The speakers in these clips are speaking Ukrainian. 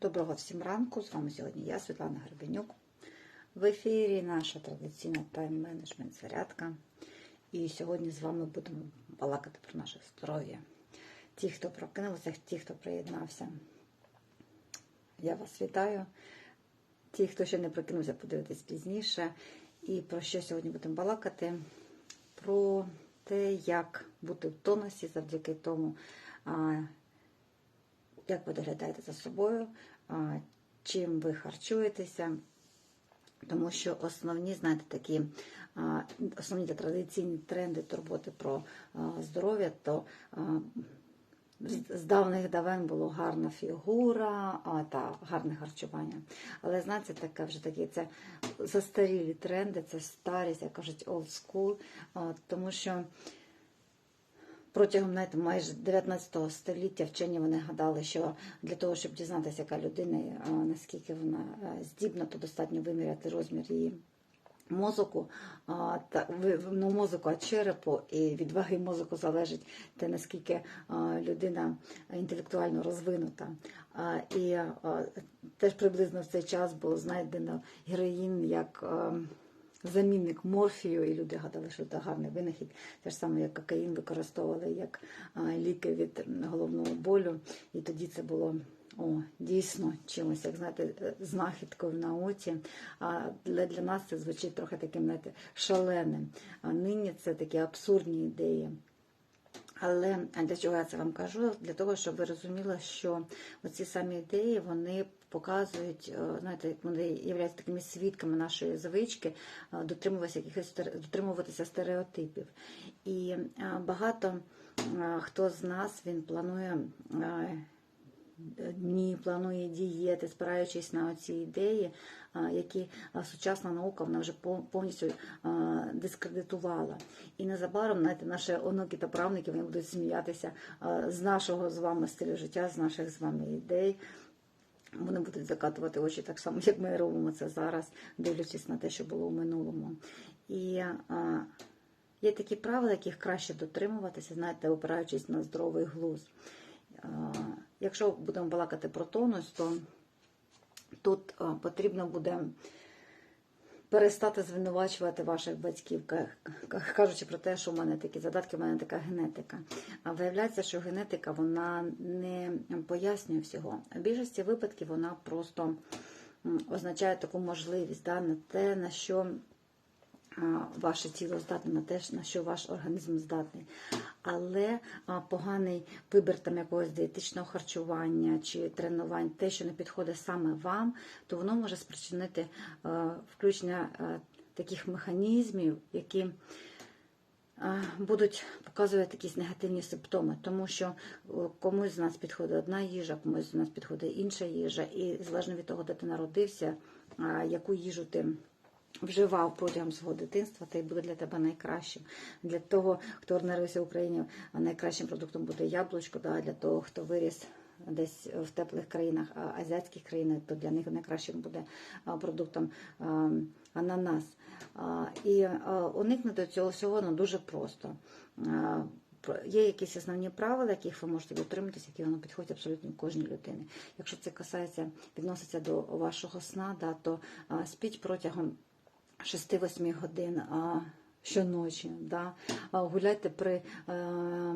Доброго всім ранку. З вами сьогодні я, Світлана Гребенюк. В ефірі наша традиційна тайм-менеджмент зарядка. І сьогодні з вами будемо балакати про наше здоров'я. Ті, хто прокинувся, ті, хто приєднався. Я вас вітаю. Ті, хто ще не прокинувся, подивитись пізніше. І про що сьогодні будемо балакати? Про те, як бути в тонусі завдяки тому, як ви доглядаєте за собою, чим ви харчуєтеся. Тому що основні, знаєте, такі основні та традиційні тренди турботи про здоров'я, то з давних давен було гарна фігура та гарне харчування. Але знаєте, таке вже такі це застарілі тренди, це старість, як кажуть, school, тому що протягом знаєте, майже 19 століття вчені вони гадали, що для того, щоб дізнатися, яка людина, наскільки вона здібна, то достатньо виміряти розмір її мозоку, а, та ну, мозоку, а черепу, і від ваги мозоку залежить те, наскільки а, людина інтелектуально розвинута. А, І а, теж приблизно в цей час було знайдено героїн як а, замінник морфію, і люди гадали, що це гарний винахід. Те ж саме, як кокаїн використовували як ліки від головного болю. І тоді це було о, дійсно чимось, як знаєте, знахідкою в науці. А для, для нас це звучить трохи таким, знаєте, шаленим. А нині це такі абсурдні ідеї. Але для чого я це вам кажу? Для того, щоб ви розуміли, що оці самі ідеї вони показують, е, знаєте, вони являються такими свідками нашої звички е, дотримуватися якихось дотримуватися стереотипів. І е, багато хто з нас він планує. Дні планує дієти, спираючись на ці ідеї, які сучасна наука вона вже пов- повністю дискредитувала. І незабаром знаєте, наші онуки та правнуки вони будуть сміятися з нашого з вами стилю життя, з наших з вами ідей. Вони будуть закатувати очі так само, як ми робимо це зараз, дивлячись на те, що було в минулому. І а, є такі правила, яких краще дотримуватися, знаєте, опираючись на здоровий глузд. Якщо будемо балакати про тонус, то тут потрібно буде перестати звинувачувати ваших батьків, ка- ка- кажучи про те, що в мене такі задатки, в мене така генетика. А виявляється, що генетика вона не пояснює всього. В більшості випадків вона просто означає таку можливість да, на те, на що ваше тіло здатне на те, на що ваш організм здатний. Але поганий вибір там якогось дієтичного харчування чи тренувань, те, що не підходить саме вам, то воно може спричинити включення таких механізмів, які будуть показувати якісь негативні симптоми, тому що комусь з нас підходить одна їжа, комусь з нас підходить інша їжа, і залежно від того, де ти народився, яку їжу ти вживав протягом свого дитинства, та й буде для тебе найкращим. Для того, хто народився в Україні, найкращим продуктом буде яблучко, да, для того, хто виріс десь в теплих країнах, азіатських країнах, то для них найкращим буде продуктом ананас. І уникнути цього всього ну, дуже просто. Про- Є якісь основні правила, яких ви можете дотриматися, які воно підходять абсолютно кожній людині. Якщо це касається, відноситься до вашого сна, да, то спіть протягом 6-8 годин а, щоночі. Да? Гуляйте при е,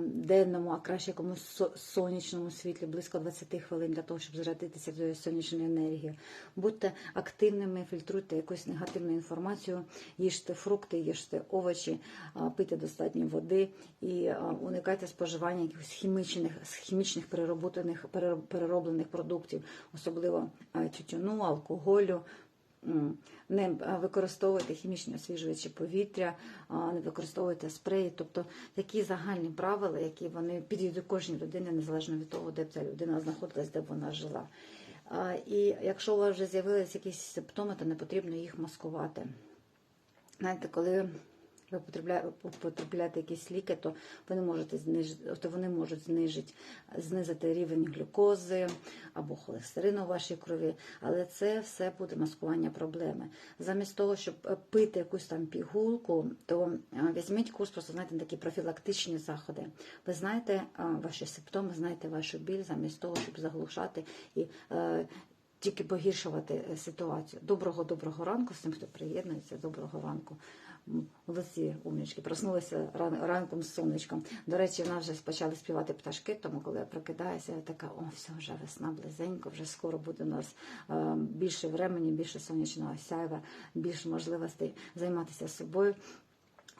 денному, а краще якомусь сонячному світлі, близько 20 хвилин для того, щоб зарядитися цією сонячною енергією. Будьте активними, фільтруйте якусь негативну інформацію, їжте фрукти, їжте овочі, пийте достатньо води і уникайте споживання якихось хімічних, хімічних перероблених, перероблених продуктів, особливо тютюну, алкоголю. Не е, використовуйте хімічні освіжувачі повітря, не використовуйте спреї. Тобто такі загальні правила, які вони підійдуть кожній людині, незалежно від того, де б ця людина знаходилась, де б вона жила. І якщо у вас вже з'явилися якісь симптоми, то не потрібно їх маскувати. Знаєте, коли ви потребляєте якісь ліки, то ви можете знижити, то вони можуть знижити, знизити рівень глюкози або холестерину у вашій крові, але це все буде маскування проблеми. Замість того, щоб е, пити якусь там пігулку, то е, візьміть курс, просто знаєте, на такі профілактичні заходи. Ви знаєте е, ваші симптоми, знаєте вашу біль, замість того, щоб заглушати і тільки погіршувати е, ситуацію. Доброго доброго ранку всім, хто приєднується. Доброго ранку. Молодці умнічки, проснулися ран, ранком з сонечком. До речі, в нас вже почали співати пташки, тому коли я прокидаюся, я така, о, все, вже весна близенько, вже скоро буде у нас е, більше времени, більше сонячного сяйва, більше можливостей займатися собою.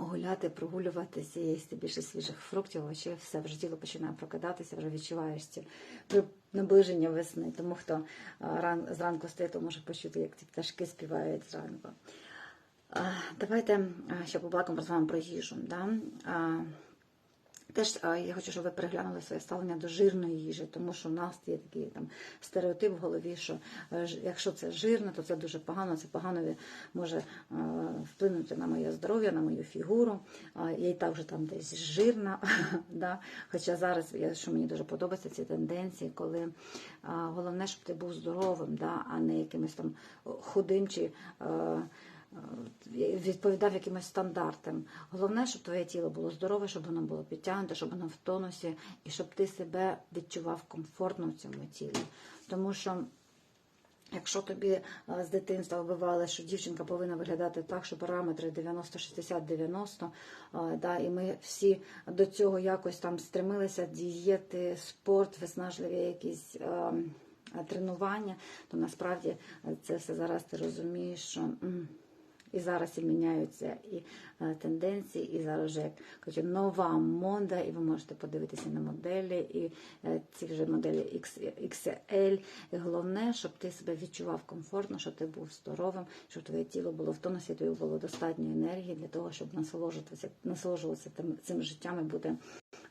Гуляти, прогулюватися, їсти більше свіжих фруктів, овочів, все вже тіло починає прокидатися, вже відчуваєш ці наближення весни. Тому хто ран, зранку стає, то може почути, як ці пташки співають зранку. Давайте ще побалакаємо з вами про їжу. Да? Теж я хочу, щоб ви переглянули своє ставлення до жирної їжі, тому що в нас є такий там стереотип в голові, що е, якщо це жирне, то це дуже погано. Це погано може е, вплинути на моє здоров'я, на мою фігуру. Я і так вже там десь жирна. да? Хоча зараз, що мені дуже подобається, ці тенденції, коли головне, щоб ти був здоровим, да? а не якимось там худим чи. Е, відповідав якимось стандартам. Головне, щоб твоє тіло було здорове, щоб воно було підтягнуте, щоб воно в тонусі, і щоб ти себе відчував комфортно в цьому тілі. Тому що. Якщо тобі е, з дитинства вбивали, що дівчинка повинна виглядати так, що параметри 90, 60, 90, е, да, і ми всі до цього якось там стремилися, дієти, спорт, виснажливі якісь е, тренування, то насправді це все зараз ти розумієш, що. І зараз і міняються і е, тенденції, і зараз вже як кажуть, нова мода, і ви можете подивитися на моделі, і е, ці вже моделі XL. І головне, щоб ти себе відчував комфортно, щоб ти був здоровим, щоб твоє тіло було в тонусі, тобі було достатньо енергії для того, щоб насолоджуватися, насолоджуватися тим, цим життям і бути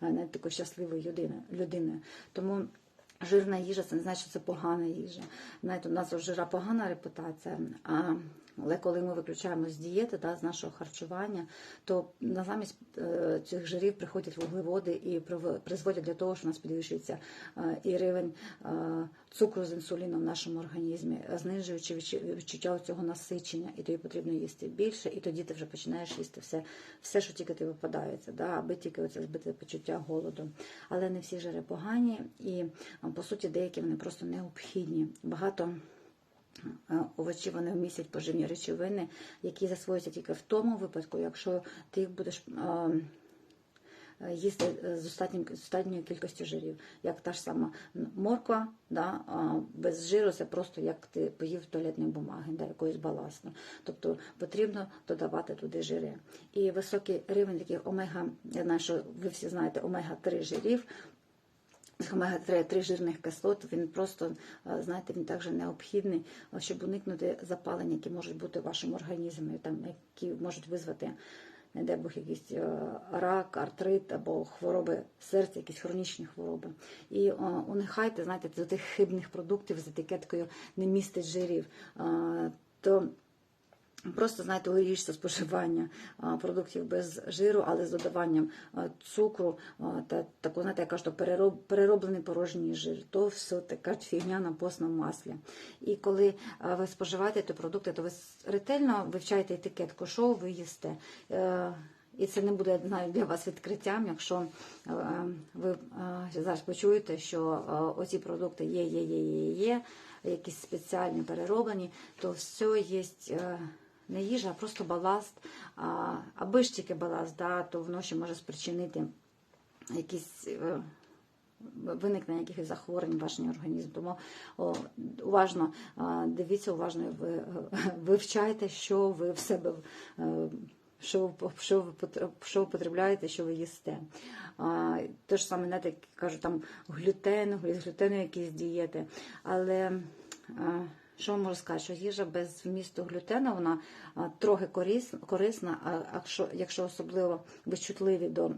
е, навіть такою щасливою людиною. Тому Жирна їжа це не значить, що це погана їжа. Знаєте, у нас у жира погана репутація. А але коли ми виключаємо з дієти, да, з нашого харчування, то на замість е, цих жирів приходять вуглеводи і призводять до того, що у нас підвищується е, і рівень е, цукру з інсуліном в нашому організмі, знижуючи відчу- відчуття цього насичення, і тобі потрібно їсти більше, і тоді ти вже починаєш їсти все, все що тільки тобі випадається, да, аби тільки оце збити почуття голоду. Але не всі жири погані, і по суті деякі вони просто необхідні. Багато овочів вони вмістять поживні речовини, які засвоюються тільки в тому випадку, якщо ти їх будеш. Їсти з достатньою кількістю жирів, як та ж сама морква, да, без жиру це просто як ти поїв туалетної бумаги, да, якоїсь баласну. Тобто потрібно додавати туди жири. І високий рівень таких омега, я знаю, що ви всі знаєте, омега-3 жирів, омега-3 три жирних кислот, він просто, е, знаєте, він також необхідний, е, щоб уникнути запалень, які можуть бути в вашому організмі, там, які можуть визвати, не дай Бог, якийсь е, рак, артрит або хвороби серця, якісь хронічні хвороби. І уникайте, знаєте, до тих хибних продуктів з етикеткою не містить жирів. То Просто знаєте, уріжте споживання продуктів без жиру, але з додаванням цукру та таку, знаєте, я кажу, перероб, перероблений порожній жир. То все така фігня на постному маслі. І коли ви споживаєте ті продукти, то ви ретельно вивчаєте етикетку, що ви їсте. Е, І це не буде знаю, для вас відкриттям, якщо е, ви е, зараз почуєте, що оці продукти є, є, є, є, є, якісь спеціальні перероблені, то все є не їжа, а просто баласт. Аби ж тільки баласт, да, то воно ще може спричинити якісь. е, Виникнення якихось захворювань в вашому організмі. Тому о, уважно дивіться, уважно ви, вивчайте, що ви в себе е, що що що ви потребляєте, що ви їсте. Те ж саме, знаєте, як кажуть, там глютен, з глютену якісь дієти. Але що можу сказати, що їжа без вмісту глютену, вона трохи корис- корисна, якщо, особливо ви чутливі до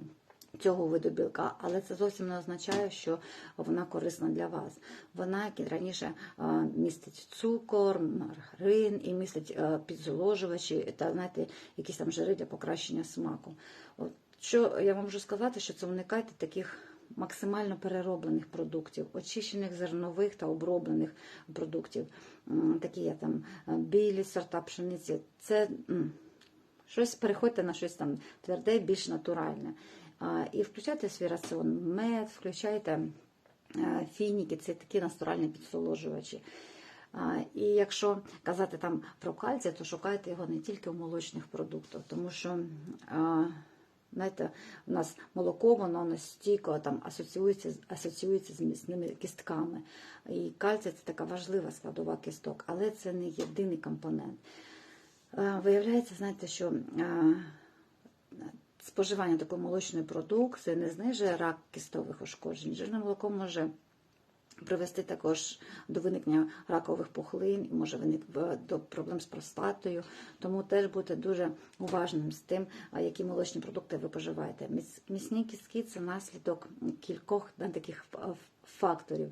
цього виду білка, але це зовсім не означає, що вона корисна для вас. Вона, як і раніше, містить цукор, маргарин і містить підзоложувачі та знаєте, якісь там жири для покращення смаку. От, що я вам можу сказати, що це уникайте таких максимально перероблених продуктів, очищених зернових та оброблених продуктів, такі як там е, білі сорта пшениці. Це щось переходьте на щось там тверде, більш натуральне. І включайте свій раціон мед, включайте е, фініки, це такі натуральні підсоложувачі. І якщо казати там про кальцій, то шукайте його не тільки у молочних продуктах, тому що знаєте, у нас молоко, воно настійко там асоціюється, асоціюється з міцними кістками. І кальцій це така важлива складова кісток, але це не єдиний компонент. Виявляється, знаєте, що споживання такої молочної продукції не знижує рак кістових ушкоджень. Жирне молоко може привести також до виникнення ракових пухлин може виникнути до проблем з простатою. Тому теж бути дуже уважним з тим, які молочні продукти ви поживаєте. Міцні кістки це наслідок кількох таких факторів.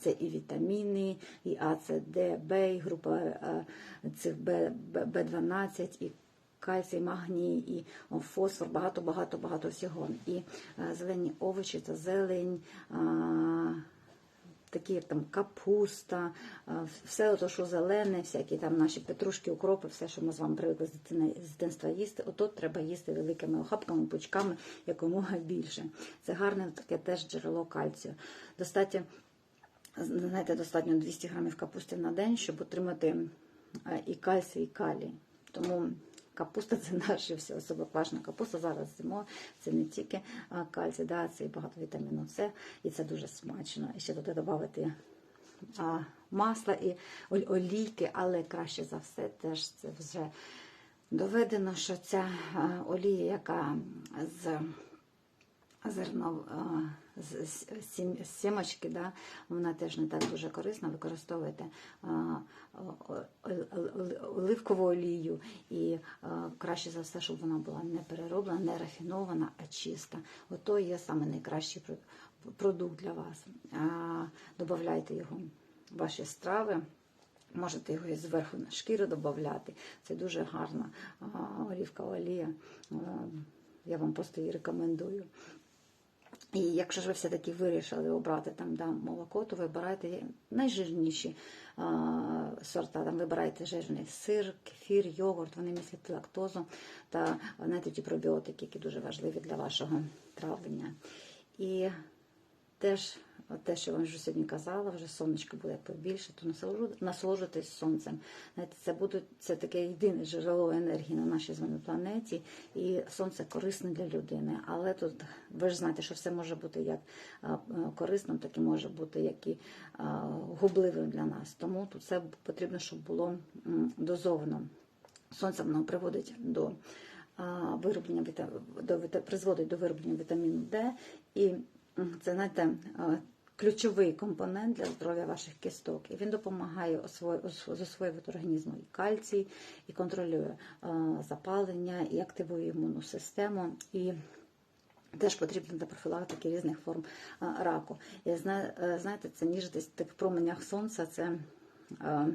Це і вітаміни, і А, Д, Б, і група цих Б, Б, Б12, і кальцій, магній, і фосфор, багато, багато, всього. І зелені овочі, це зелень. Такі як там капуста, все то, що зелене, всякі там наші петрушки, укропи, все, що ми з вами привикли з дитинства їсти, ото треба їсти великими охапками, пучками, якомога більше. Це гарне таке теж джерело кальцію. Достатньо, знаєте, достатньо 200 грамів капусти на день, щоб отримати е, і кальцій, і калій. Тому капуста це наше все, особливо квашена капуста зараз зимо. Це не тільки кальцій, да, це і багато вітаміну С, і це дуже смачно. І ще туди додати а, масла і олійки, але краще за все теж це вже доведено, що ця олія, яка з зерно з сімочки, да, вона теж не так дуже корисна. О- оливкову олію і краще за все, щоб вона була не перероблена, не рафінована, а чиста. Ото є саме найкращий продукт для вас. А, Добавляйте його в ваші страви. Можете його і зверху на шкіру додати. Це дуже гарна а, олівкова олія. А, Я вам просто її рекомендую. І якщо ж ви все-таки вирішили обрати там да, молоко, то вибирайте найжирніші а, сорта. Там вибирайте жирний сир, кефір, йогурт, вони містять лактозу та знаєте, ті пробіотики, які дуже важливі для вашого травлення. І теж те, що я вам вже сьогодні казала, вже сонечко буде побільше, то насолоджу- насолоджуйтесь сонцем. Знаєте, це буде це таке єдине джерело енергії на нашій з вами планеті, і сонце корисне для людини. Але тут ви ж знаєте, що все може бути як корисним, так і може бути як і губливим для нас. Тому тут все потрібно, щоб було дозовано. Сонце воно приводить до вироблення до призводить до вироблення вітаміну Д, і це знаєте. Ключовий компонент для здоров'я ваших кісток. І він допомагає засвоювати організму і кальцій, і контролює запалення, і активує імунну систему. І Теж потрібно для профілактики різних форм раку. Я зна- е, знаєте, це ніж десь в тих променях сонця, це е,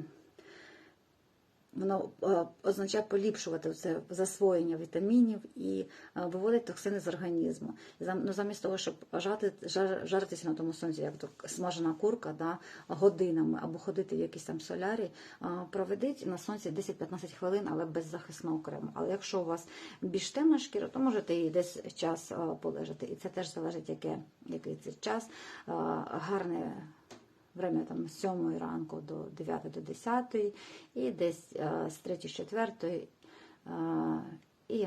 воно е, означає поліпшувати це засвоєння вітамінів і е, виводить токсини з організму. Ну, замість того, щоб жарти, жар, жаритися на тому сонці, як то смажена курка, да, годинами або ходити в якийсь там солярій, е, проведіть на сонці 10-15 хвилин, але без захисного крему. Але якщо у вас більш темна шкіра, то можете і десь час полежати. І це теж залежить, яке, який це час. Гарне время там з 7 ранку до 9 до 10 і десь е, з 3 4 е, і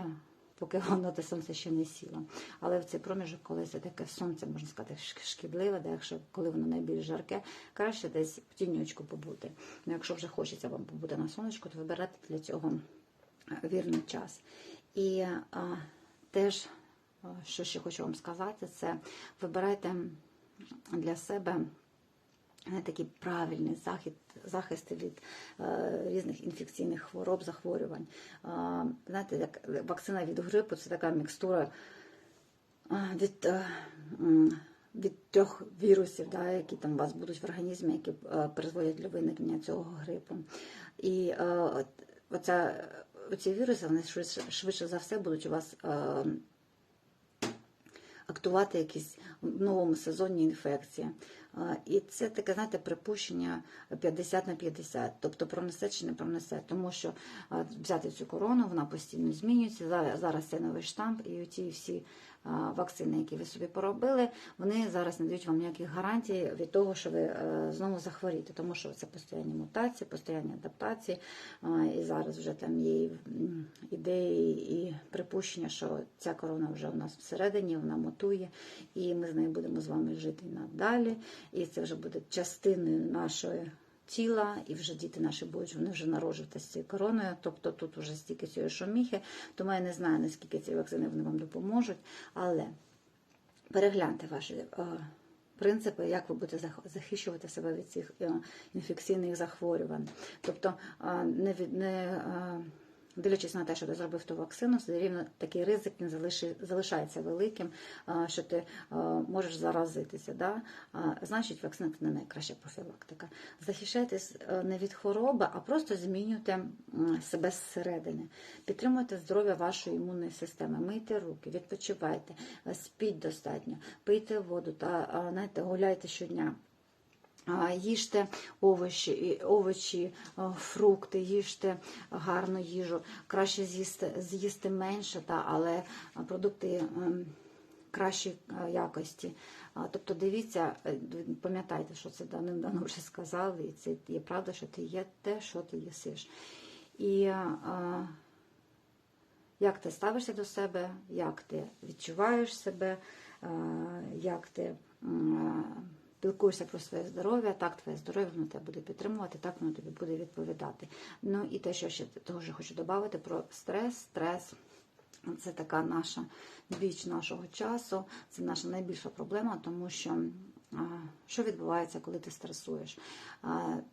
поки воно те сонце ще не сіло. Але в цей проміжок, коли це таке сонце, можна сказати, шкідливе, де якщо коли воно найбільш жарке, краще десь в тіньочку побути. Ну, якщо вже хочеться вам побути на сонечку, то вибирати для цього е, вірний час. І а, теж, що ще хочу вам сказати, це вибирайте для себе такий правильний захід, захист від е, різних інфекційних хвороб, захворювань. Е, знаєте, як вакцина від грипу це така мікстура е, від, е, від трьох вірусів, да, які там у вас будуть в організмі, які е, призводять до виникнення цього грипу. І е, оця, оці віруси вони швидше, швидше за все будуть у вас. Е, актувати якісь в новому сезоні інфекції. І це таке, знаєте, припущення 50 на 50, тобто пронесе чи не пронесе, тому що взяти цю корону, вона постійно змінюється. Зараз, це новий штамп, і ці всі вакцини, які ви собі поробили, вони зараз не дають вам ніяких гарантій від того, що ви е, знову захворієте, тому що це постійні мутації, постійні адаптації. І зараз вже там є ідеї і припущення, що ця корона вже у нас всередині, вона мутує, і ми з нею будемо з вами жити надалі. І це вже буде частиною нашої тіла, і вже діти наші будуть, вони вже народжуватися з цією короною. Тобто тут вже стільки цієї шуміхи, тому я не знаю, наскільки ці вакцини вони вам допоможуть. Але перегляньте ваші е, принципи, як ви будете зах- захищувати себе від цих е, інфекційних захворювань. Тобто, е, не від не. Дивлячись на те, що ти зробив ту вакцину, все рівно такий ризик залиши- залишається великим, що ти можеш заразитися. Да? Значить, вакцина це не найкраща профілактика. Захищайтесь е, не від хвороби, а просто змінюйте себе зсередини. Підтримуйте здоров'я вашої імунної системи, мийте руки, відпочивайте, е, спіть достатньо, пийте воду та знаєте, гуляйте щодня. Їжте овочі, овочі, фрукти, їжте гарну їжу. Краще з'їсти, з'їсти менше, та, але продукти ем, кращої якості. Тобто дивіться, е, пам'ятайте, що це давним-давно вже сказали, і це є правда, що ти є те, що ти їсиш. І як ти ставишся до себе, як ти відчуваєш себе, е, як ти пілкуєшся про своє здоров'я, так твоє здоров'я воно тебе буде підтримувати, так воно тобі буде відповідати. Ну і те, що ще теж хочу додати про стрес, стрес. Це така наша біч нашого часу, це наша найбільша проблема, тому що що відбувається, коли ти стресуєш?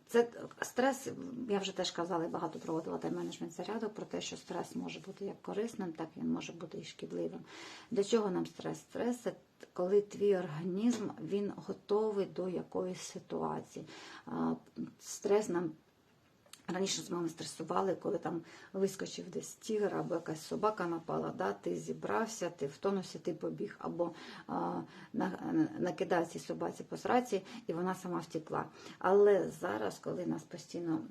Це стрес, я вже теж казала, і багато проводила тайм-менеджмент зарядок про те, що стрес може бути як корисним, так він може бути і шкідливим. Для чого нам стрес? Стрес це коли твій організм він готовий до якоїсь ситуації. Стрес нам Раніше з вами стресували, коли там вискочив десь тігр, або якась собака напала, да? ти зібрався, ти в тонусі, ти побіг, або а, на, накидав цій собаці по сраці, і вона сама втекла. Але зараз, коли нас постійно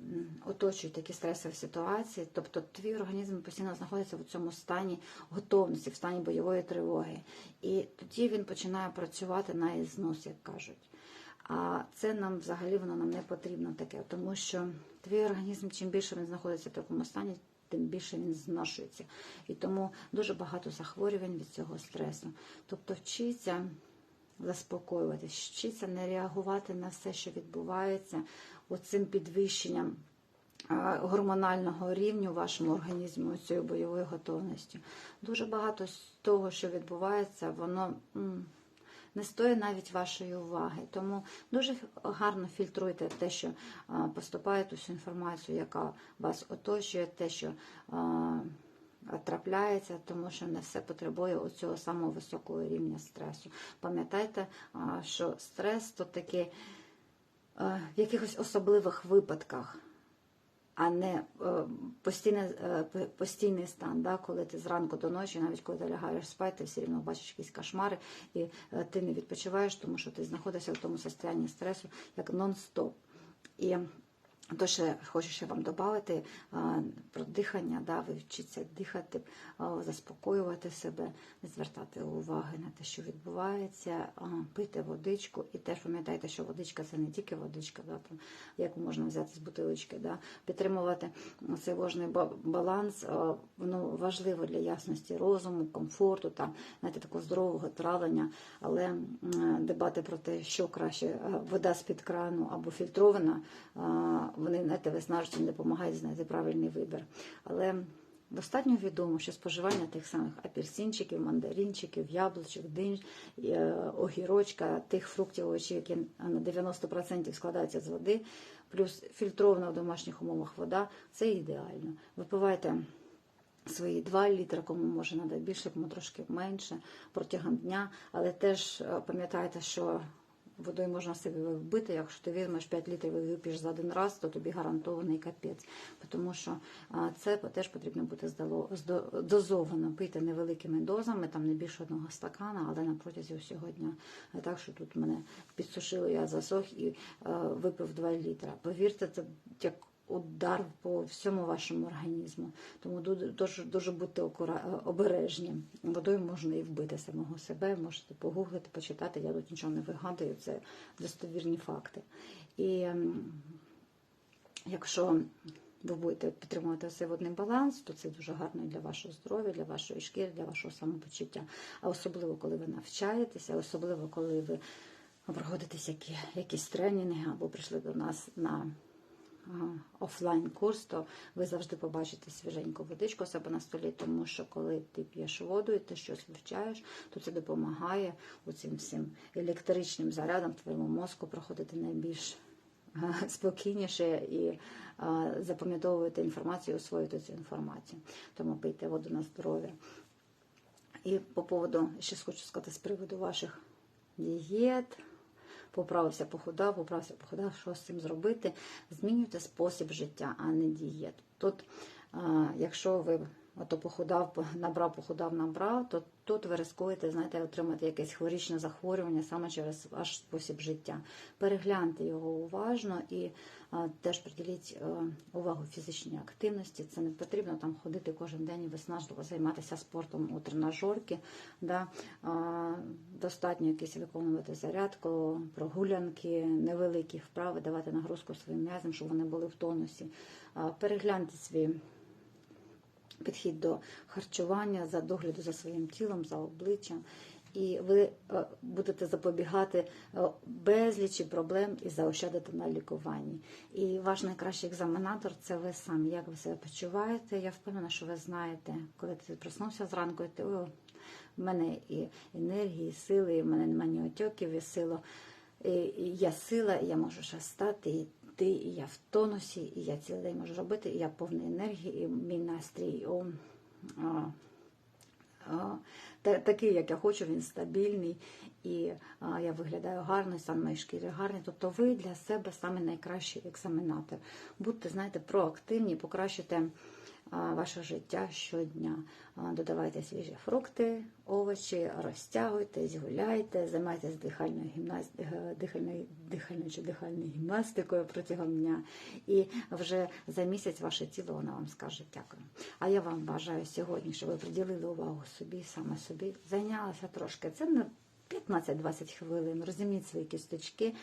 оточують такі стресові ситуації, тобто твій організм постійно знаходиться в цьому стані готовності, в стані бойової тривоги. І тоді він починає працювати на ізнос, як кажуть. А це нам взагалі воно нам не потрібно таке, тому що твій організм, чим більше він знаходиться в такому стані, тим більше він зношується. І тому дуже багато захворювань від цього стресу. Тобто вчиться заспокоюватись, вчиться не реагувати на все, що відбувається, оцим підвищенням гормонального рівню вашому організмі, цією бойовою готовністю. Дуже багато з того, що відбувається, воно. Не стоїть навіть вашої уваги. Тому дуже гарно фільтруйте те, що поступає ту всю інформацію, яка вас оточує, те, що трапляється, тому що не все потребує оцього самого високого рівня стресу. Пам'ятайте, що стрес то таки в якихось особливих випадках а не постійне, постійний, е, постійний стан, да, коли ти зранку до ночі, навіть коли ти лягаєш спати, ти все рівно бачиш якісь кошмари, і е, ти не відпочиваєш, тому що ти знаходишся в тому стані стресу як нон-стоп. І то ще хочу ще вам додати про дихання, да, ви вчіться дихати, заспокоювати себе, не звертати уваги на те, що відбувається, пити водичку. І теж пам'ятайте, що водичка це не тільки водичка, да, там, яку можна взяти з бутилочки. Да, підтримувати цей вожний ба- баланс, воно важливо для ясності розуму, комфорту, там, знаєте, такого здорового травлення, але дебати про те, що краще, вода з-під крану або фільтрована, вони знаєте, виснажують і не допомагають знайти правильний вибір. Але достатньо відомо, що споживання тих самих апельсинчиків, мандаринчиків, яблучок, динь, е, огірочка, тих фруктів, овочів, які на 90% складаються з води, плюс фільтрована в домашніх умовах вода, це ідеально. Випивайте свої 2 літри, кому може надати більше, кому трошки менше протягом дня, але теж е, пам'ятайте, що водою можна себе вбити. Якщо ти візьмеш 5 літрів і вип'єш за один раз, то тобі гарантований капець. Тому що це теж потрібно бути дозовано, пити невеликими дозами, там не більше одного стакана, але на протязі усього дня. Так, що тут мене підсушило, я засох і випив 2 літра. Повірте, це як удар по всьому вашому організму. Тому дуже, дуже будьте обережні. Водою можна і вбити самого себе, можете погуглити, почитати. Я тут нічого не вигадую, це достовірні факти. І якщо ви будете підтримувати цей водний баланс, то це дуже гарно і для вашого здоров'я, для вашої шкіри, для вашого самопочуття. А особливо, коли ви навчаєтеся, особливо, коли ви проходите які, якісь тренінги або прийшли до нас на офлайн курс, то ви завжди побачите свіженьку водичку себе на столі, тому що коли ти п'єш воду і ти щось вивчаєш, то це допомагає цим всім електричним зарядам твоєму мозку проходити найбільш спокійніше і запам'ятовувати інформацію, освоїти цю інформацію. Тому пийте воду на здоров'я. І по поводу, ще хочу сказати з приводу ваших дієт. Поправився, похудав, поправився, похудав, що з цим зробити. Змінюйте спосіб життя, а не дієт. Тут, якщо ви ото похудав, по- набрав, похудав, набрав, то тут ви ризикуєте, знаєте, отримати якесь хворічне захворювання саме через ваш спосіб життя. Перегляньте його уважно і а, теж приділіть е, увагу фізичній активності. Це не потрібно там ходити кожен день і виснажливо займатися спортом у тренажерки. Да? А, достатньо якісь виконувати зарядку, прогулянки, невеликі вправи, давати нагрузку своїм м'язам, щоб вони були в тонусі. А, перегляньте свій підхід до харчування, за догляду за своїм тілом, за обличчям. І ви е, будете запобігати е, безлічі проблем і заощадити на лікуванні. І ваш найкращий екзаменатор це ви самі. Як ви себе почуваєте? Я впевнена, що ви знаєте, коли ти проснувся зранку, і ти о, в мене і енергії, і сили, і в мене немає ні отьоків, і сила. І я сила, і я можу ще стати, і йти, і я в тонусі, і я цілий день можу робити, і я повний енергії, і мій настрій. О, о, о, та- такий, як я хочу, він стабільний, і о, я виглядаю гарно, стан моєї шкіри гарний. Тобто ви для себе саме найкращий екзаменатор. Будьте, знаєте, проактивні, покращите ваше життя щодня. Додавайте свіжі фрукти, овочі, розтягуйтесь, гуляйте, займайтесь дихальною гімнастикою, дихальною, дихальною чи дихальною гімнастикою протягом дня. І вже за місяць ваше тіло воно вам скаже дякую. А я вам бажаю сьогодні, щоб ви приділили увагу собі, саме собі, зайнялися трошки. Це не 15-20 хвилин, розімніть свої кісточки,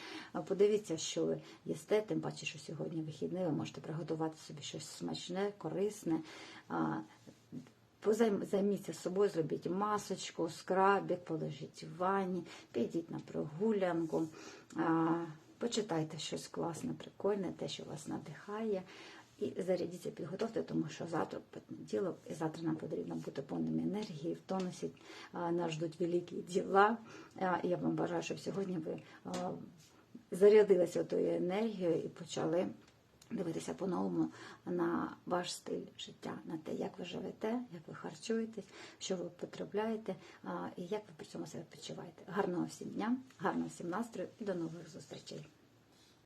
подивіться, що ви їсте, тим паче, що сьогодні вихідний, ви можете приготувати собі щось смачне, корисне. Займіться собою, зробіть масочку, скрабік, положіть в ванні, підіть на прогулянку, почитайте щось класне, прикольне, те, що вас надихає. І зарядіться, підготовте, тому що завтра понеділок, і завтра нам потрібно бути повними енергії, в тонусі. Нас ждуть великі діла. Я вам бажаю, щоб сьогодні ви зарядилися тою енергією і почали дивитися по-новому на ваш стиль життя, на те, як ви живете, як ви харчуєтесь, що ви потребляєте і як ви при цьому себе почуваєте. Гарного всім дня, гарного всім настрою і до нових зустрічей.